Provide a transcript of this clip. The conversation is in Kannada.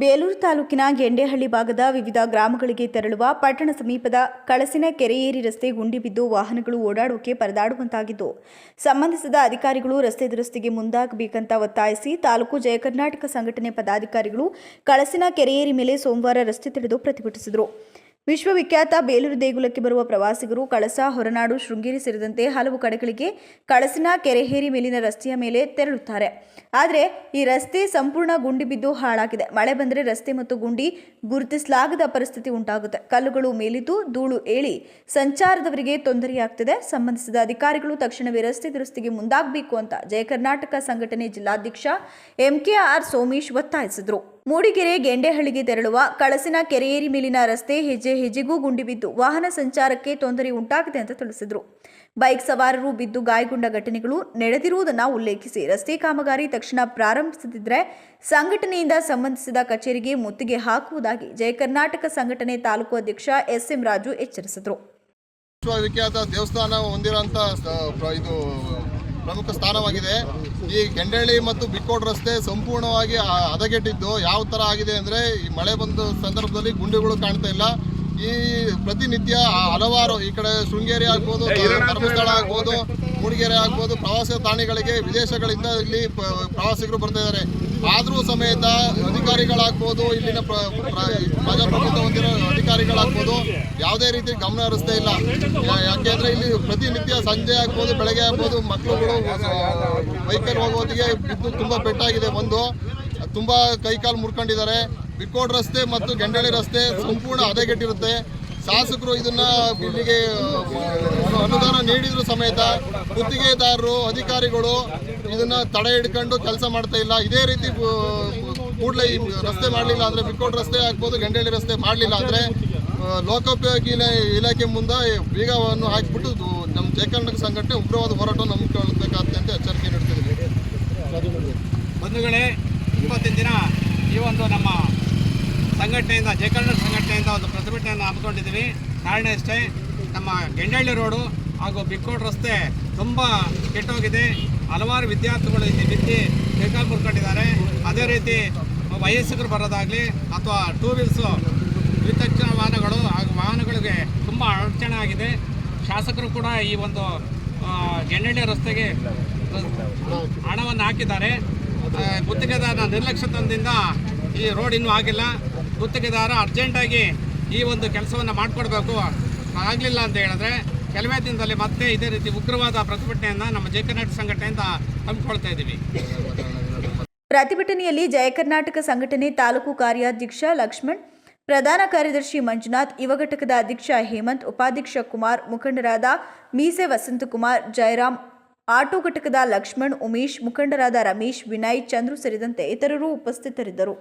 ಬೇಲೂರು ತಾಲೂಕಿನ ಗೆಂಡೇಹಳ್ಳಿ ಭಾಗದ ವಿವಿಧ ಗ್ರಾಮಗಳಿಗೆ ತೆರಳುವ ಪಟ್ಟಣ ಸಮೀಪದ ಕಳಸಿನ ಕೆರೆಯೇರಿ ರಸ್ತೆ ಗುಂಡಿ ಬಿದ್ದು ವಾಹನಗಳು ಓಡಾಡೋಕೆ ಪರದಾಡುವಂತಾಗಿದ್ದು, ಸಂಬಂಧಿಸಿದ ಅಧಿಕಾರಿಗಳು ರಸ್ತೆ ದುರಸ್ತಿಗೆ ಮುಂದಾಗಬೇಕಂತ ಒತ್ತಾಯಿಸಿ ತಾಲೂಕು ಜಯ ಕರ್ನಾಟಕ ಸಂಘಟನೆ ಪದಾಧಿಕಾರಿಗಳು ಕಳಸಿನ ಕೆರೆಯೇರಿ ಮೇಲೆ ಸೋಮವಾರ ರಸ್ತೆ ತಡೆದು ಪ್ರತಿಭಟಿಸಿದರು. ವಿಶ್ವವಿಖ್ಯಾತ ಬೇಲೂರು ದೇಗುಲಕ್ಕೆ ಬರುವ ಪ್ರವಾಸಿಗರು ಕಳಸ, ಹೊರನಾಡು, ಶೃಂಗೇರಿ ಸೇರಿದಂತೆ ಹಲವು ಕಡೆಗಳಿಗೆ ಕಳಸಿನ ಕೆರೆಹೇರಿ ಮೇಲಿನ ರಸ್ತೆಯ ಮೇಲೆ ತೆರಳುತ್ತಾರೆ. ಆದರೆ ಈ ರಸ್ತೆ ಸಂಪೂರ್ಣ ಗುಂಡಿ ಬಿದ್ದು ಹಾಳಾಗಿದೆ. ಮಳೆ ಬಂದರೆ ರಸ್ತೆ ಮತ್ತು ಗುಂಡಿ ಗುರುತಿಸಲಾಗದ ಪರಿಸ್ಥಿತಿ ಉಂಟಾಗುತ್ತೆ. ಕಲ್ಲುಗಳು ಮೇಲಿದ್ದು ಧೂಳು ಏಳಿ ಸಂಚಾರದವರಿಗೆ ತೊಂದರೆಯಾಗ್ತಿದೆ. ಸಂಬಂಧಿಸಿದ ಅಧಿಕಾರಿಗಳು ತಕ್ಷಣವೇ ರಸ್ತೆ ದುರಸ್ತಿಗೆ ಮುಂದಾಗಬೇಕು ಅಂತ ಜಯ ಕರ್ನಾಟಕ ಸಂಘಟನೆ ಜಿಲ್ಲಾಧ್ಯಕ್ಷ ಎಂಕೆಆರ್ ಸೋಮೇಶ್ ಒತ್ತಾಯಿಸಿದರು. ಮೂಡಿಗೆರೆ ಗೆಂಡೆಹಳ್ಳಿಗೆ ತೆರಳುವ ಕಳಸಿನ ಕೆರೆಯೇರಿ ಮೇಲಿನ ರಸ್ತೆ ಹೆಜ್ಜೆ ಹೆಜ್ಜೆಗೂ ಗುಂಡಿ ಬಿದ್ದು ವಾಹನ ಸಂಚಾರಕ್ಕೆ ತೊಂದರೆ ಉಂಟಾಗಿದೆ ಅಂತ ತಿಳಿಸಿದರು. ಬೈಕ್ ಸವಾರರು ಬಿದ್ದು ಗಾಯಗೊಂಡ ಘಟನೆಗಳು ನಡೆದಿರುವುದನ್ನು ಉಲ್ಲೇಖಿಸಿ ರಸ್ತೆ ಕಾಮಗಾರಿ ತಕ್ಷಣ ಪ್ರಾರಂಭಿಸದಿದ್ದರೆ ಸಂಘಟನೆಯಿಂದ ಸಂಬಂಧಿಸಿದ ಕಚೇರಿಗೆ ಮುತ್ತಿಗೆ ಹಾಕುವುದಾಗಿ ಜಯ ಕರ್ನಾಟಕ ಸಂಘಟನೆ ತಾಲೂಕು ಅಧ್ಯಕ್ಷ ಎಸ್ಎಂ ರಾಜು ಎಚ್ಚರಿಸಿದರು. ದೇವಸ್ಥಾನ ಹೊಂದಿರುವಂತಹ ಇದು ಪ್ರಮುಖ ಸ್ಥಾನವಾಗಿದೆ. ಈ ಗೆಂಡಳ್ಳಿ ಮತ್ತು ಬಿಕ್ಕೋಡ್ ರಸ್ತೆ ಸಂಪೂರ್ಣವಾಗಿ ಹದಗೆಟ್ಟಿದ್ದು ಯಾವ ಥರ ಆಗಿದೆ ಅಂದರೆ ಈ ಮಳೆ ಬಂದ ಸಂದರ್ಭದಲ್ಲಿ ಗುಂಡಿಗಳು ಕಾಣ್ತಾ ಇಲ್ಲ. ಈ ಪ್ರತಿನಿತ್ಯ ಹಲವಾರು ಈ ಕಡೆ ಶೃಂಗೇರಿ ಆಗ್ಬೋದು ಧರ್ಮಸ್ಥಳ ಆಗ್ಬೋದು ಮೂಡಿಗೆರೆ ಆಗ್ಬೋದು ಪ್ರವಾಸ ತಾಣಿಗಳಿಗೆ ವಿದೇಶಗಳಿಂದ ಇಲ್ಲಿ ಪ್ರವಾಸಿಗರು ಬರ್ತಾ ಇದ್ದಾರೆ. ಆದರೂ ಸಮೇತ ಅಧಿಕಾರಿಗಳಾಗ್ಬೋದು ಇಲ್ಲಿನ ಪ್ರ- ಪ್ರ- ಪ್ರಜಾಪ್ರಭುತ್ವ ಹೊಂದಿರೋ ಅಧಿಕಾರಿಗಳಾಗ್ಬೋದು ಯಾವುದೇ ರೀತಿ ಗಮನ ಹರಿಸ್ತಾ ಇಲ್ಲ. ಯಾಕೆಂದ್ರೆ ಇಲ್ಲಿ ಪ್ರತಿನಿತ್ಯ ಸಂಜೆ ಆಗ್ಬೋದು, ಬೆಳಗ್ಗೆ ಆಗ್ಬೋದು ಮಕ್ಕಳುಗಳು ವೆಹಿಕಲ್ ಹೋಗೋದಿಗೆ ಬಿದ್ದು ತುಂಬಾ ಪೆಟ್ಟಾಗಿದೆ ಒಂದು, ತುಂಬಾ ಕೈಕಾಲು ಮುರ್ಕೊಂಡಿದ್ದಾರೆ. ಬಿಕ್ಕೋಡ್ ರಸ್ತೆ ಮತ್ತು ಗೆಂಡಳಿ ರಸ್ತೆ ಸಂಪೂರ್ಣ ಹದಗೆಟ್ಟಿರುತ್ತೆ. ಶಾಸಕರು ಇದನ್ನ ಇಲ್ಲಿಗೆ ಅನುದಾನ ನೀಡಿದ್ರು ಸಮೇತ ಗುತ್ತಿಗೆದಾರರು, ಅಧಿಕಾರಿಗಳು ಇದನ್ನ ತಡೆ ಹಿಡ್ಕೊಂಡು ಕೆಲಸ ಮಾಡ್ತಾ ಇಲ್ಲ. ಇದೇ ರೀತಿ ಕೂಡಲೇ ರಸ್ತೆ ಮಾಡಲಿಲ್ಲ ಅಂದ್ರೆ ಬಿಕ್ಕೋಡ್ ರಸ್ತೆ ಆಗ್ಬೋದು, ಗಂಡೇಳಿ ರಸ್ತೆ ಮಾಡಲಿಲ್ಲ ಅಂದ್ರೆ ಲೋಕೋಪಯೋಗಿ ಇಲಾ- ಇಲಾಖೆ ಮುಂದೆ ಬೀಗವನ್ನು ಹಾಕಿಬಿಟ್ಟು ನಮ್ಮ ಜಯಕರ್ನಾಟಕ ಸಂಘಟನೆ ಉಗ್ರವಾದ ಹೋರಾಟವನ್ನು ಹಮ್ಮಿಕೊಳ್ಳಬೇಕಾಗ್ತದೆ ಅಂತ ಎಚ್ಚರಿಕೆ ನೀಡ್ತಿದ್ದೀವಿ. ಬಂಧುಗಳೇ ಇವತ್ತಿನ ದಿನ ಈ ಒಂದು ನಮ್ಮ ಸಂಘಟನೆಯಿಂದ, ಜಯಕರ್ನಾಟಕ ಸಂಘಟನೆಯಿಂದ ಒಂದು ಪ್ರತಿಭಟನೆಯನ್ನು ಹಮ್ಮಿಕೊಂಡಿದ್ದೀವಿ. ಕಾರಣ ಅಷ್ಟೇ ನಮ್ಮ ಗೆಂಡಳ್ಳಿ ರೋಡು ಹಾಗೂ ಬಿಕ್ಕೋಡ್ ರಸ್ತೆ ತುಂಬ ಕೆಟ್ಟೋಗಿದೆ. ಹಲವಾರು ವಿದ್ಯಾರ್ಥಿಗಳು ಇಲ್ಲಿ ಬಿದ್ದು ಕೈಕಾಲು ಮುರ್ಕೊಂಡಿದ್ದಾರೆ ಅದೇ ರೀತಿ ವಯಸ್ಸಿಗರು ಬರೋದಾಗಲಿ ಅಥವಾ ಟೂ ವೀಲ್ಸು ದ್ವಿಚಕ್ರ ವಾಹನಗಳು ವಾಹನಗಳಿಗೆ ತುಂಬ ಅಡಚಣೆ ಆಗಿದೆ. ಶಾಸಕರು ಕೂಡ ಈ ಒಂದು ಜನ್ನಳ್ಳಿ ರಸ್ತೆಗೆ ಹಣವನ್ನು ಹಾಕಿದ್ದಾರೆ. ಗುತ್ತಿಗೆದಾರ ಗುತ್ತಿಗೆದಾರನ ನಿರ್ಲಕ್ಷ್ಯತನದಿಂದ ಈ ರೋಡ್ ಇನ್ನೂ ಆಗಿಲ್ಲ. ಗುತ್ತಿಗೆದಾರ ಅರ್ಜೆಂಟಾಗಿ ಈ ಒಂದು ಕೆಲಸವನ್ನು ಮಾಡಿಕೊಡ್ಬೇಕು. ಆಗಲಿಲ್ಲ ಅಂತ ಹೇಳಿದ್ರೆ ಕೆಲವೇ ದಿನದಲ್ಲಿ ಮತ್ತೆ ಇದೇ ರೀತಿ ಉಗ್ರವಾದ ಪ್ರತಿಭಟನೆಯನ್ನು ನಮ್ಮ ಜಯ ಕರ್ನಾಟಕ ಸಂಘಟನೆಯಿಂದ ಹಮ್ಮಿಕೊಳ್ತಾ ಇದ್ದೀವಿ. ಪ್ರತಿಭಟನೆಯಲ್ಲಿ ಜಯ ಕರ್ನಾಟಕ ಸಂಘಟನೆ ತಾಲೂಕು ಕಾರ್ಯಾಧ್ಯಕ್ಷ ಲಕ್ಷ್ಮಣ್ ಪ್ರಧಾನ ಕಾರ್ಯದರ್ಶಿ ಮಂಜುನಾಥ್, ಯುವ ಘಟಕದ ಅಧ್ಯಕ್ಷ ಹೇಮಂತ್, ಉಪಾಧ್ಯಕ್ಷ ಕುಮಾರ್, ಮುಖಂಡರಾದ ಮೀಸೆ ವಸಂತಕುಮಾರ್, ಜಯರಾಮ್, ಆಟೋ ಘಟಕದ ಲಕ್ಷ್ಮಣ್, ಉಮೇಶ್, ಮುಖಂಡರಾದ ರಮೇಶ್, ವಿನಯ್, ಚಂದ್ರು ಸೇರಿದಂತೆ ಇತರರು ಉಪಸ್ಥಿತರಿದ್ದರು.